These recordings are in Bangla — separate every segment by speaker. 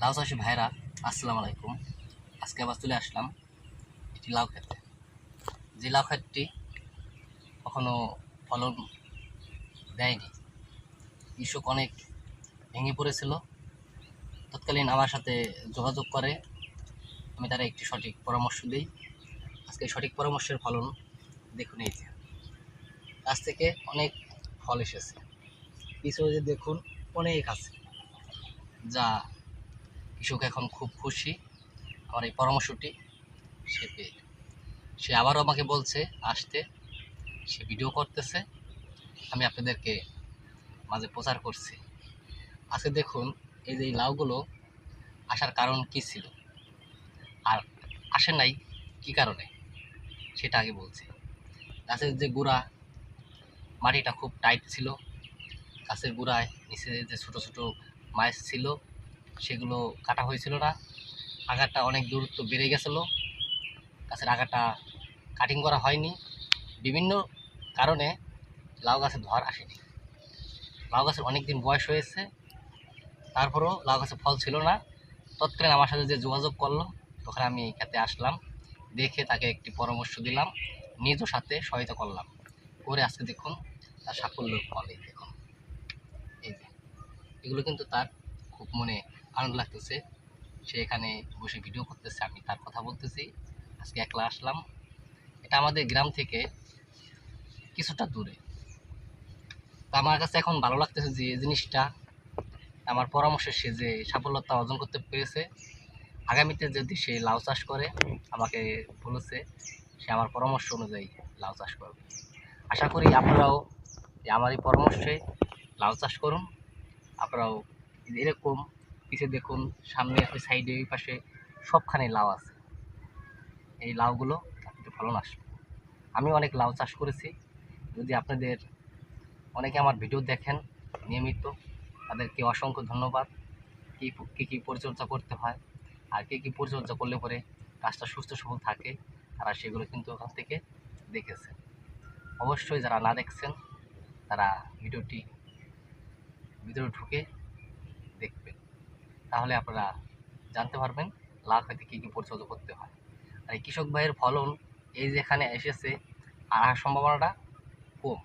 Speaker 1: লাউ চাষি ভাইরা, আসসালামু আলাইকুম। আজকে আবার চলে আসলাম একটি লাউ খেতে যে লাউ ক্ষেতটি কখনো ফলন দেয়নি। কৃষক অনেক ভেঙে পড়েছিল। তৎকালীন আমার সাথে যোগাযোগ করে, আমি তারা একটি সঠিক পরামর্শ দিই। আজকে সঠিক পরামর্শের ফলন দেখুন এই যে। গাছ থেকে অনেক ফল এসেছে। পিছনে দেখুন, অনেক আছে। যা কৃষক এখন খুব খুশি। আমার এই পরামর্শটি সে পেয়ে। সে আবারও আমাকে বলছে, আসতে। সে ভিডিও করতেছে। আমি আপনাদেরকে মাঝে প্রচার করছি। আজকে দেখুন, এই যে লাউগুলো আসার কারণ কি ছিল? আর আসে নাই কি কারণে? সেটা আগে বলছি। গাছের যে গুড়া, মাটিটা খুব টাইট ছিল। গাছের গুড়ায় নিচে যে ছোটো ছোটো মাছ ছিল সেগুলো কাটা হয়েছিল না। আগাটা অনেক দূরত্ব বেড়ে গেছিল। গাছের আগাটা কাটিং করা হয়নি। বিভিন্ন কারণে লাউ গাছে ধর আসেনি। লাউ গাছের অনেক দিন বয়স হয়েছে। তারপরেও লাউ গাছে ফল ছিল না। তৎকালীন আমার সাথে যে যোগাযোগ করল তখন আমি খেতে আসলাম। দেখে তাকে একটি পরামর্শ দিলাম। নিজের সাথে সহায়তা করলাম। করে আজকে দেখুন, তার সাফল্যের ফল এই দেখুন। এই এগুলো কিন্তু তার খুব মনে আনন্দ লাগতেছে। সে এখানে বসে ভিডিও করতেছে, আমি তার কথা বলতেছি। আজকে একলা আসলাম। এটা আমাদের গ্রাম থেকে কিছুটা দূরে। তা আমার কাছে এখন ভালো লাগতেছে যে জিনিসটা, আমার পরামর্শে সে যে সাফল্যতা অর্জন করতে পেরেছে। আগামীতে যদি সে লাউ চাষ করে, আমাকে বলেছে, সে আমার পরামর্শ অনুযায়ী লাউ চাষ করবে। আশা করি আপনারাও আমার এই পরামর্শে লাউ চাষ করুন। আপনারাও এরকম পিছিয়ে দেখুন, সামনে আছে সাইডে ওই পাশে সবখানে লাউ আছে। এই লাউগুলো একটু ফলন আসবে আমি অনেক লাউ চাষ করেছি। যদি আপনাদের অনেকে আমার ভিডিও দেখেন, নিয়মিত, তাদেরকে অসংখ্য ধন্যবাদ। কী কী কী পরিচর্যা করতে হয় আর কী কী পরিচর্যা করলে পরে গাছটা সুস্থ সবল থাকে, তারা সেগুলো কিন্তু ওখান থেকে দেখেছে। অবশ্যই যারা না দেখছেন, তারা ভিডিওটি ভিতরে ঢুকে দেখবেন। তাহলে আপনারা জানতে পারবেন লাভ হইতে কী কী পরিচর্যা করতে হয়। আর এই কৃষক ভাইয়ের ফলন এই যেখানে এসেছে, আসার সম্ভাবনাটা কম।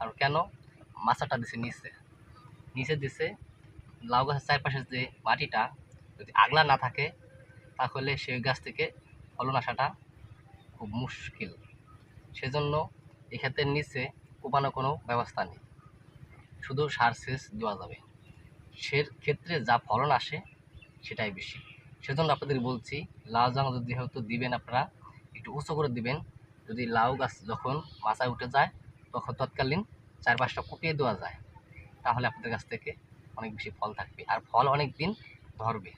Speaker 1: আর কেন? মাচাটা দিছে নিচে। নিচে দিছে লাউ গাছের চারপাশের যে মাটিটা, যদি আগলা না থাকে, তাহলে সেই গাছ থেকে ফলন আসাটা খুব মুশকিল। সেজন্য এই ক্ষেতের নিচে কোপানো কোনো ব্যবস্থা নেই। শুধু সার সেচ দেওয়া যাবে। সে ক্ষেত্রে যা ফলন আসে সেটাই বেশি। সেজন্য আপনাদের বলছি, লাউ জাং যদি হয়তো দিবেন আপনারা, একটু উঁচু করে দিবেন। যদি লাউ গাছ যখন মাথায় উঠে যায়, তখন তৎকালীন চার পাঁচটা কুপিয়ে দেওয়া যায়। তাহলে আপনাদের কাছ থেকে অনেক বেশি ফল থাকবে। আর ফল অনেক দিন ধরবে।